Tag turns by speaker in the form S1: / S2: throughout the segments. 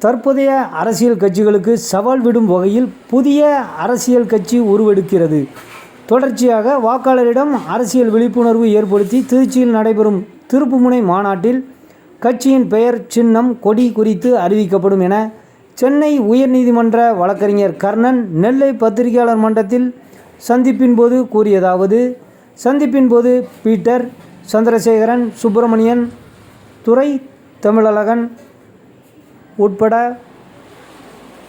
S1: தற்போதைய அரசியல் கட்சிகளுக்கு சவால் விடும் வகையில் புதிய அரசியல் கட்சி உருவெடுக்கிறது. தொடர்ச்சியாக வாக்காளரிடம் அரசியல் விழிப்புணர்வு ஏற்படுத்தி திருச்சியில் நடைபெறும் திருப்புமுனை மாநாட்டில் கட்சியின் பெயர் சின்னம் கொடி குறித்து அறிவிக்கப்படும் என சென்னை உயர்நீதிமன்ற வழக்கறிஞர் கர்ணன் நெல்லை பத்திரிகையாளர் மன்றத்தில் சந்திப்பின் போது கூறியதாவது சந்திப்பின் போது பீட்டர் சந்திரசேகரன் சுப்பிரமணியன் துறை தமிழழகன் உட்பட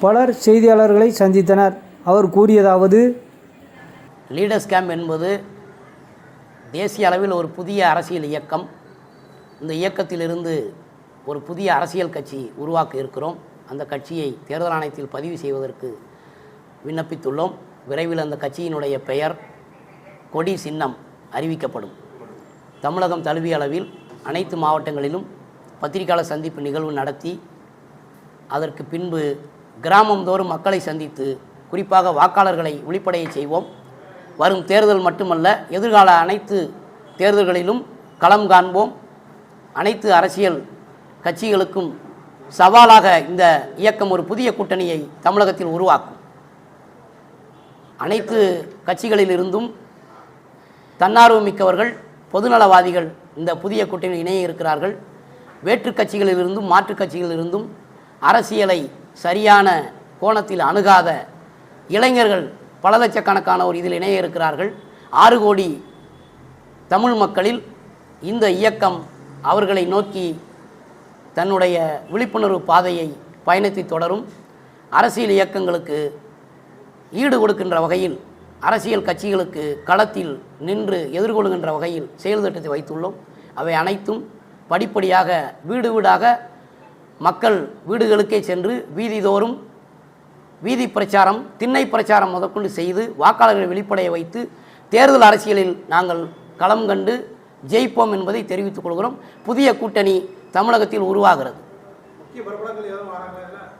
S1: பலர் செய்தியாளர்களை சந்தித்தனர். அவர் கூறியதாவது
S2: லீடர்ஸ் கேம்ப் என்பது தேசிய அளவில் ஒரு புதிய அரசியல் இயக்கம். இந்த இயக்கத்திலிருந்து ஒரு புதிய அரசியல் கட்சி உருவாக்க இருக்கிறோம். அந்த கட்சியை தேர்தல் ஆணையத்தில் பதிவு செய்வதற்கு விண்ணப்பித்துள்ளோம். விரைவில் அந்த கட்சியினுடைய பெயர் கொடி சின்னம் அறிவிக்கப்படும். தமிழகம் தழுவிய அளவில் அனைத்து மாவட்டங்களிலும் பத்திரிகையாளர் சந்திப்பு நிகழ்வு நடத்தி அதற்கு பின்பு கிராமந்தோறும் மக்களை சந்தித்து குறிப்பாக வாக்காளர்களை விழிப்படைய செய்வோம். வரும் தேர்தல் மட்டுமல்ல எதிர்கால அனைத்து தேர்தல்களிலும் களம் காண்போம். அனைத்து அரசியல் கட்சிகளுக்கும் சவாலாக இந்த இயக்கம் ஒரு புதிய கூட்டணியை தமிழகத்தில் உருவாக்கும். அனைத்து கட்சிகளிலிருந்தும் தன்னார்வம் மிக்கவர்கள் பொதுநலவாதிகள் இந்த புதிய கூட்டணியில் இணைய இருக்கிறார்கள். வேற்று கட்சிகளிலிருந்தும் மாற்றுக் கட்சிகளிலிருந்தும் அரசியலை சரியான கோணத்தில் அணுகாத இளைஞர்கள் பல லட்சக்கணக்கானோர் இதில் இணைய இருக்கிறார்கள். ஆறு கோடி தமிழ் மக்களில் இந்த இயக்கம் அவர்களை நோக்கி தன்னுடைய விழிப்புணர்வு பாதையை பயணித்து தொடரும். அரசியல் இயக்கங்களுக்கு ஈடு கொடுக்கின்ற வகையில் அரசியல் கட்சிகளுக்கு களத்தில் நின்று எதிர்கொள்கின்ற வகையில் செயல் திட்டத்தை வைத்துள்ளோம். அவை அனைத்தும் படிப்படியாக வீடு வீடாக மக்கள் வீடுகளுக்கே சென்று வீதிதோறும் வீதி பிரச்சாரம் திண்ணை பிரச்சாரம் முதற்கொண்டு செய்து வாக்காளர்களை வெளிப்படைய வைத்து தேர்தல் அரசியலில் நாங்கள் களம் கண்டு ஜெயிப்போம் என்பதை தெரிவித்துக் கொள்கிறோம். புதிய கூட்டணி தமிழகத்தில் உருவாகிறது.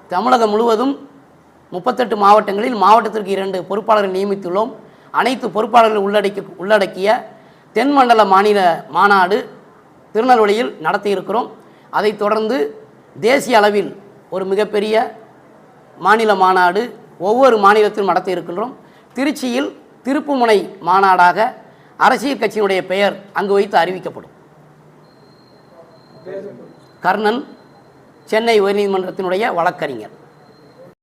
S2: தமிழகம் முழுவதும் முப்பத்தெட்டு மாவட்டங்களில் மாவட்டத்திற்கு இரண்டு பொறுப்பாளர்கள் நியமித்துள்ளோம். அனைத்து பொறுப்பாளர்கள் உள்ளடக்கி உள்ளடக்கிய தென்மண்டல மாநில மாநாடு திருநெல்வேலியில் நடத்தியிருக்கிறோம். அதைத் தொடர்ந்து தேசிய அளவில் ஒரு மிகப்பெரிய மாநில மாநாடு ஒவ்வொரு மாநிலத்திலும் நடத்த இருக்கின்றோம். திருச்சியில் திருப்புமுனை மாநாடாக அரசியல் கட்சியினுடைய பெயர் அங்கு வைத்து அறிவிக்கப்படும். கர்ணன் சென்னை உயர்நீதிமன்றத்தினுடைய வழக்கறிஞர்.